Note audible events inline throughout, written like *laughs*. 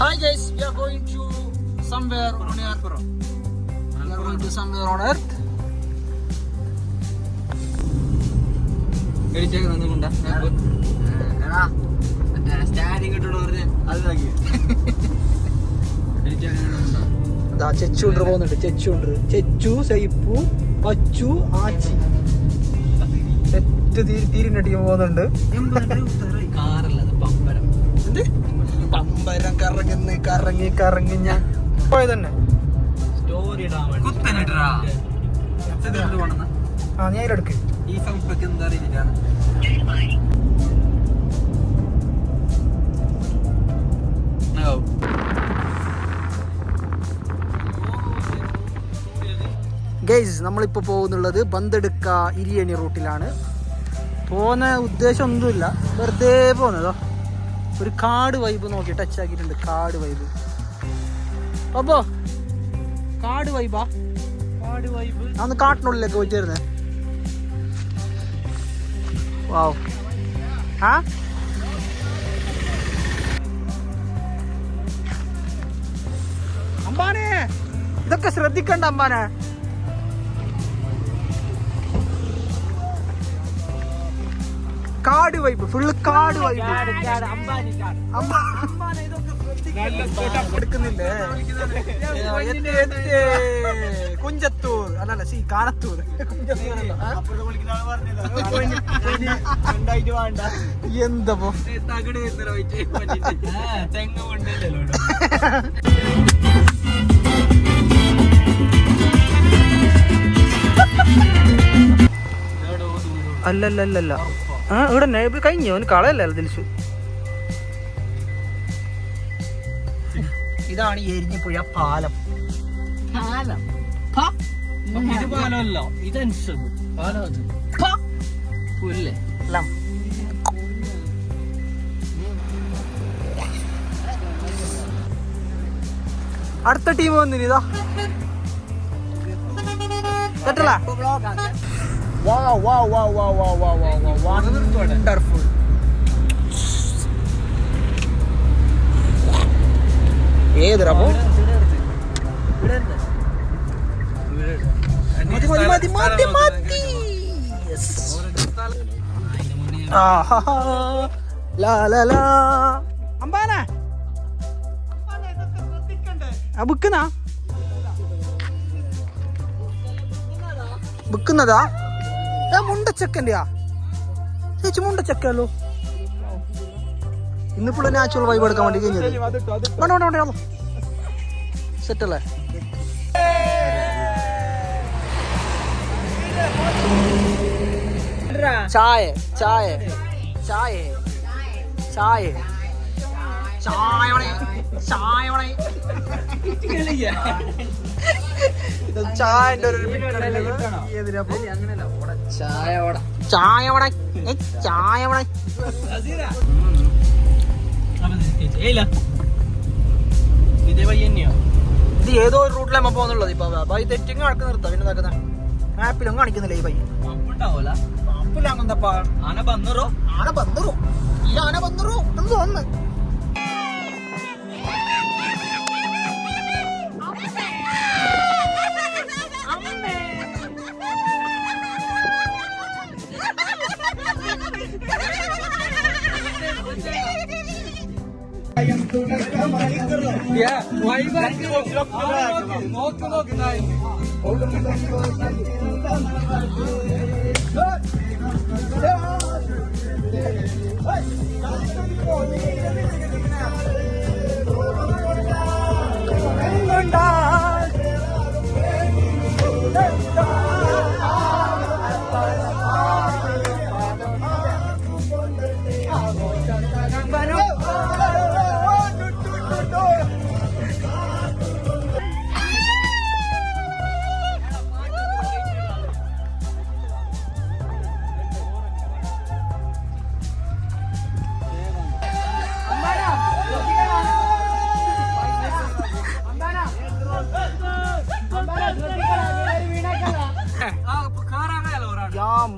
Hi guys, we are going to somewhere on earth. We are going to somewhere on earth. Standing ഇട്ടോട് പറഞ്ഞ്. അത് നോക്കി ദാ ചെച്ചു കൊണ്ട് പോകുന്നുണ്ട്. ചെച്ചു ഉണ്ട് ചെച്ചു സൈപ്പു അച്ചു ആച്ചി. *laughs* തീരിന്റെ ടീം പോകുന്നുണ്ട്. എന്ത് പമ്പരം കറങ്ങുന്ന കറങ്ങി കറങ്ങി ഞാൻ വേണ്ടി. കുത്തനിട്ടാ ആ ഞാൻ എടുക്ക്. ഈ സംസ്ഥക്ക് എന്താ അറിയില്ല. ഗൈസ് നമ്മളിപ്പോ പോകുന്നുള്ളത് ബന്തെടുക്ക ഇരിയണി റൂട്ടിലാണ്. പോകുന്ന ഉദ്ദേശം ഒന്നുമില്ല. വെറുതെ പോകുന്നതോ ഒരു കാട് വൈബ് നോക്കി ടച്ച് ആക്കിയിട്ടുണ്ട്. കാട് വൈബ് അപ്പോ കാട് വൈബാ കാട് വൈബ് അന്ന് കാട്ടിനുള്ളിലേക്ക് പോയിട്ട് വരുന്നേ വാവ് ആ? അമ്പാനെ ഇതൊക്കെ ശ്രദ്ധിക്കണ്ട അമ്പാനെ. കാട് വൈബ് ഫുൾ കാട് വൈബ് എടുക്കുന്നില്ലേ? കുഞ്ചത്തൂർ. അല്ലല്ല സി കാനത്തൂർ എന്തപ്പോ അല്ലല്ലല്ലല്ല. ആ ഇവിടെ നേബ് കഴിഞ്ഞു. അവന് കളയല്ല ദിൽസു ഇതാണ് എരിഞ്ഞിപ്പുഴ പാലം. പാലം. ഇത് പാലമല്ല. ഇത് അനുസരിച്ച് പാലം അത്. പുല്ലേ. ലം. അടുത്ത ടീം വന്നിന് ഇതാ? *laughs* കേട്ടല്ലേ? വാ വാ വാ വാ വാ വാ വാ വാ വണ്ടർഫുൾ ഏതിരപ്പോ മതി മതി മതി മതി മതി. ലാ. അമ്പാനെ. ബുക്കുന്നാ ബുക്കുന്നതാ ഏ മുണ്ടച്ചക്കന്റെയാ. ചേച്ചി മുണ്ടച്ചക്കല്ലോ ഇന്നിപ്പോൾ നാച്ചുറൽ വൈബ് എടുക്കാൻ വേണ്ടി കഴിഞ്ഞത്? വേണ്ട വേണ്ട വേണ്ട സെറ്റ് അല്ലേ? ചായ ചായ ചായ ചായ. ഇത് ചായന്റെ ഒരു എതിരപ്പോ ചായ ചായവട ചായവട ചായവട ഇത് ഏതോ ഒരു റൂട്ടിലെ നമ്മ പോകുന്നുള്ളത് ഇപ്പൊ അപ്പൊ ഇത് തെറ്റിങ് അടക്കം നിർത്താം പിന്നെ നടക്കുന്ന ആപ്പിലൊന്നും കാണിക്കുന്നില്ല ഈ പയ്യൻ. ആപ്പിലാകുന്നപ്പോ ആന ബന്നറോ ആന ബന്നറോ ഈ ആന ബന്നറോ എന്ന് തോന്നുന്നു. या वही पर मौत को लोग गिनाएँगे Hey!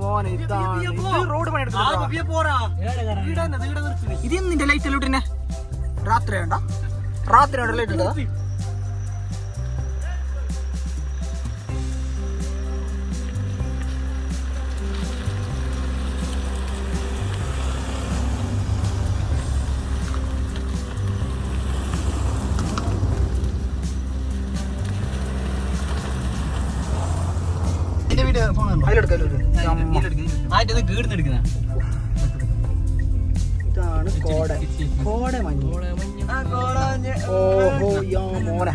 മോനെ ഇതാണ്. റോഡ് പണിയെടുത്തു ഇത് നിന്റെ ലൈറ്റ് അല്ലേ ഇട്ടിനെ രാത്രി വേണ്ട. രാത്രി വേണ്ട ലൈറ്റ് ഉണ്ടോ? അതിലെടുക്കാം. ഇതാണ് കോട. കോട മഞ്ഞ്. ഓഹോ യോ മോനെ.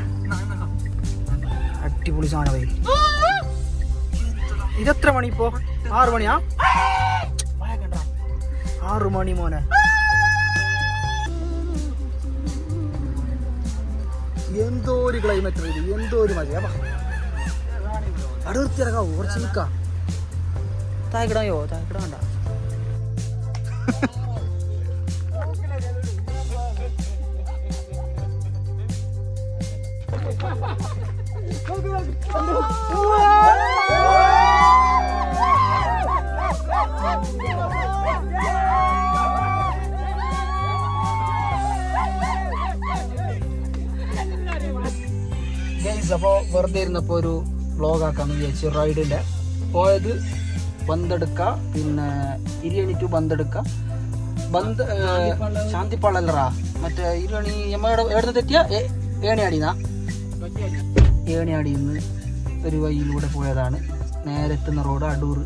അടിപൊളി സാധനമായി ഇതെത്ര മണി ഇപ്പോ? ആറു മണിയാ? ആറു മണി മോനെ. എന്തോ ഒരു ക്ലൈമറ്റ് എന്തോ ഒരു മതി അപ്പൊ അടുത്ത് ഇറങ്ങാവോ കുറച്ച് നിൽക്കാം. തായ്ക്കിടായോ തായ്ക്കിട വേണ്ട ഗൈസ് അപ്പോൾ വെറുതെ ഇരുന്നപ്പോൾ ഒരു വ്ളോഗ് ആക്കാന്ന് വിചാരിച്ചു റൈഡിന്റെ പോയത് ബന്തെടുക്ക പിന്നെ ഇരിയണി ടു ബന്തെടുക്ക. ബന്ത് ശാന്തിപ്പാളല്ലറാ. മറ്റേ ഇരിയണി എമ്മയുടെ എവിടുന്ന് തെറ്റിയ? ഏണിയാടിന്നാ? ഏണിയാടിയിൽ നിന്ന് ഒരു വഴിയിലൂടെ പോയതാണ്. നേരെ എത്തുന്ന റോഡ് അടൂർ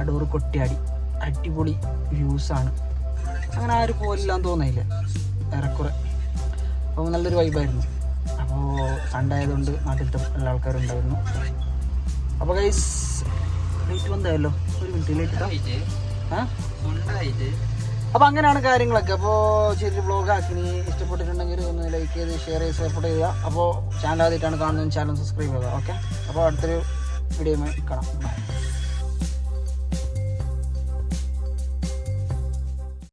അടൂർ കൊട്ടിയാടി. അടിപൊളി വ്യൂസാണ്. അങ്ങനെ ആരും പോലില്ലാന്ന് തോന്നിയില്ല. ഏറെക്കുറെ. അപ്പോൾ നല്ലൊരു വൈബായിരുന്നു. അപ്പോൾ സൺഡേ ആയതുകൊണ്ട് നാട്ടിലത്തെ എല്ലാ ആൾക്കാരും ഉണ്ടായിരുന്നു അപ്പോൾ ഗൈസ് ലേറ്റ് വന്നതല്ലോ ഒരു മിനിറ്റ് ലേറ്റ് അപ്പോൾ അങ്ങനെയാണ് കാര്യങ്ങളൊക്കെ. അപ്പോൾ ചെറിയ വ്ളോഗ് ആക്കി. ഇഷ്ടപ്പെട്ടിട്ടുണ്ടെങ്കിൽ ഒന്ന് ലൈക്ക് ചെയ്ത് ഷെയർ ചെയ്ത് സപ്പോർട്ട് ചെയ്യുക. അപ്പോൾ ചാനൽ ആദ്യമായിട്ടാണ് കാണുന്നത്. ചാനൽ സബ്സ്ക്രൈബ് ചെയ്യുക. ഓക്കെ അപ്പോൾ അടുത്തൊരു വീഡിയോ കാണാം.